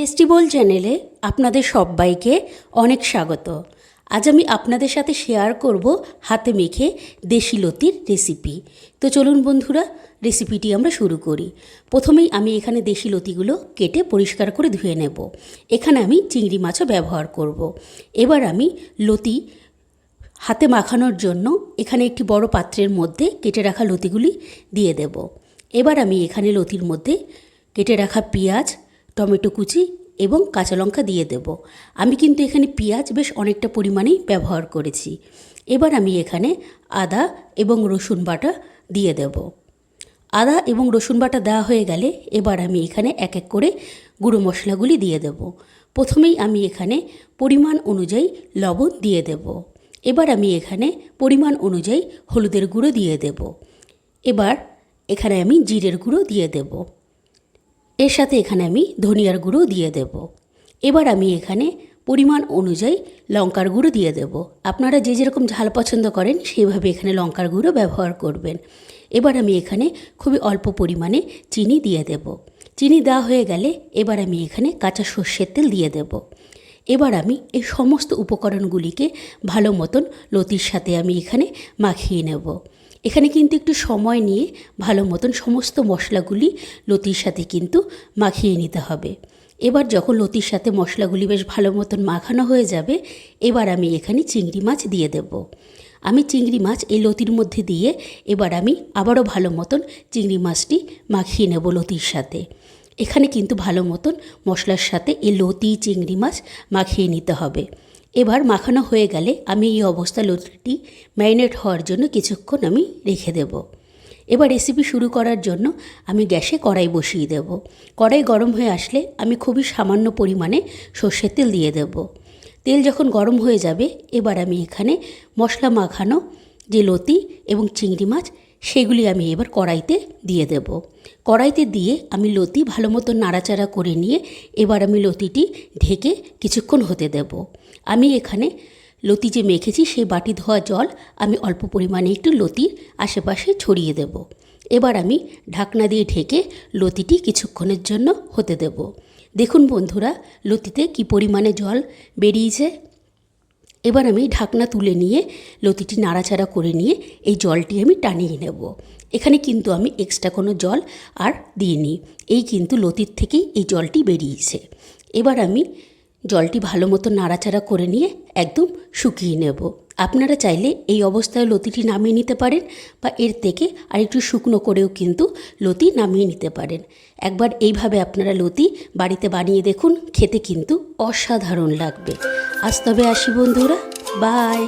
টেস্টিবল চ্যানেলে আপনাদের সবাইকে অনেক স্বাগত। আজ আমি আপনাদের সাথে শেয়ার করব হাতে মেখে দেশি লতির রেসিপি তো চলুন বন্ধুরা রেসিপিটি আমরা শুরু করি। প্রথমেই আমি এখানে দেশি লতিগুলো কেটে পরিষ্কার করে ধুয়ে নেব। এখানে আমি চিংড়ি মাছও ব্যবহার করব। এবার আমি লতি হাতে মাখানোর জন্য এখানে একটি বড় পাত্রের মধ্যে কেটে রাখা লতিগুলি দিয়ে দেব। এবার আমি এখানে লতির মধ্যে কেটে রাখা পেঁয়াজ টমেটো কুচি এবং কাঁচা লঙ্কা দিয়ে দেব। আমি কিন্তু এখানে পেঁয়াজ বেশ অনেকটা পরিমাণেই ব্যবহার করেছি। এবার আমি এখানে আদা এবং রসুন বাটা দিয়ে দেব। আদা এবং রসুন বাটা দেওয়া হয়ে গেলে এবার আমি এখানে এক এক করে গুঁড়ো মশলাগুলি দিয়ে দেব। প্রথমেই আমি এখানে পরিমাণ অনুযায়ী লবণ দিয়ে দেব। এবার আমি এখানে পরিমাণ অনুযায়ী হলুদের গুঁড়ো দিয়ে দেব। এবার এখানে আমি জিরের গুঁড়ো দিয়ে দেব। এর সাথে এখানে আমি ধনিয়ার গুঁড়ো দিয়ে দেব। এবার আমি এখানে পরিমাণ অনুযায়ী লঙ্কার গুঁড়ো দিয়ে দেব। আপনারা যে যেরকম ঝাল পছন্দ করেন সেইভাবে এখানে লঙ্কার গুঁড়ো ব্যবহার করবেন। এবার আমি এখানে খুবই অল্প পরিমাণে চিনি দিয়ে দেব। চিনি দেওয়া হয়ে গেলে এবার আমি এখানে কাঁচা সর্ষের তেল দিয়ে দেব। এবার আমি এই সমস্ত উপকরণগুলিকে ভালো মতন লতির সাথে আমি এখানে মাখিয়ে নেব। এখানে কিন্তু একটু সময় নিয়ে ভালো মতন সমস্ত মশলাগুলি লতির সাথে কিন্তু মাখিয়ে নিতে হবে। এবার যখন লতির সাথে মশলাগুলি বেশ ভালো মতন মাখানো হয়ে যাবে, এবার আমি এখানে চিংড়ি মাছ দিয়ে দেব। আমি চিংড়ি মাছ এই লতির মধ্যে দিয়ে এবার আমি আবারও ভালো মতন চিংড়ি মাছটি মাখিয়ে নেব লতির সাথে। এখানে কিন্তু ভালো মতন মশলার সাথে এই লতি, চিংড়ি মাছ মাখিয়ে নিতে হবে। এবার মাখানো হয়ে গেলে আমি এই অবস্থা লতিটি ম্যারিনেট হওয়ার জন্য কিছুক্ষণ আমি রেখে দেব। এবার রেসিপি শুরু করার জন্য আমি গ্যাসে কড়াই বসিয়ে দেব। কড়াই গরম হয়ে আসলে আমি খুবই সামান্য পরিমাণে সর্ষের তেল দিয়ে দেব। তেল যখন গরম হয়ে যাবে, এবার আমি এখানে মশলা মাখানো যে লতি এবং চিংড়ি মাছ সেগুলি আমি এবার কড়াইতে দিয়ে দেব। কড়াইতে দিয়ে আমি লতি ভালো মতো নাড়াচাড়া করে নিয়ে এবার আমি লতিটি ঢেকে কিছুক্ষণ হতে দেব। আমি এখানে লতি যে মেখেছি সেই বাটি ধোয়া জল আমি অল্প পরিমাণে একটু লতির আশেপাশে ছড়িয়ে দেব। এবার আমি ঢাকনা দিয়ে ঢেকে লতিটি কিছুক্ষণের জন্য হতে দেব। দেখুন বন্ধুরা, লতিতে কি পরিমাণে জল বেরিয়েছে। এবার আমি ঢাকনা তুলে নিয়ে, লতিটি নাড়াচাড়া করে নিয়ে এই জলটি আমি টানিয়ে নেব। এখানে কিন্তু আমি এক্সট্রা কোনো জল আর দিইনি। এই কিন্তু লতির থেকেই এই জলটি বেরিয়েছে। এবার আমি জলটি ভালো মতো নাড়াচাড়া করে নিয়ে একদম শুকিয়ে নেব। আপনারা চাইলে এই অবস্থায় লতিটি নামিয়ে নিতে পারেন বা এর থেকে আরেকটু শুকনো করেও কিন্তু লতি নামিয়ে নিতে পারেন। একবার এইভাবে আপনারা লতি বাড়িতে বানিয়ে দেখুন, খেতে কিন্তু অসাধারণ লাগবে। আজ তবে আসি বন্ধুরা। বাই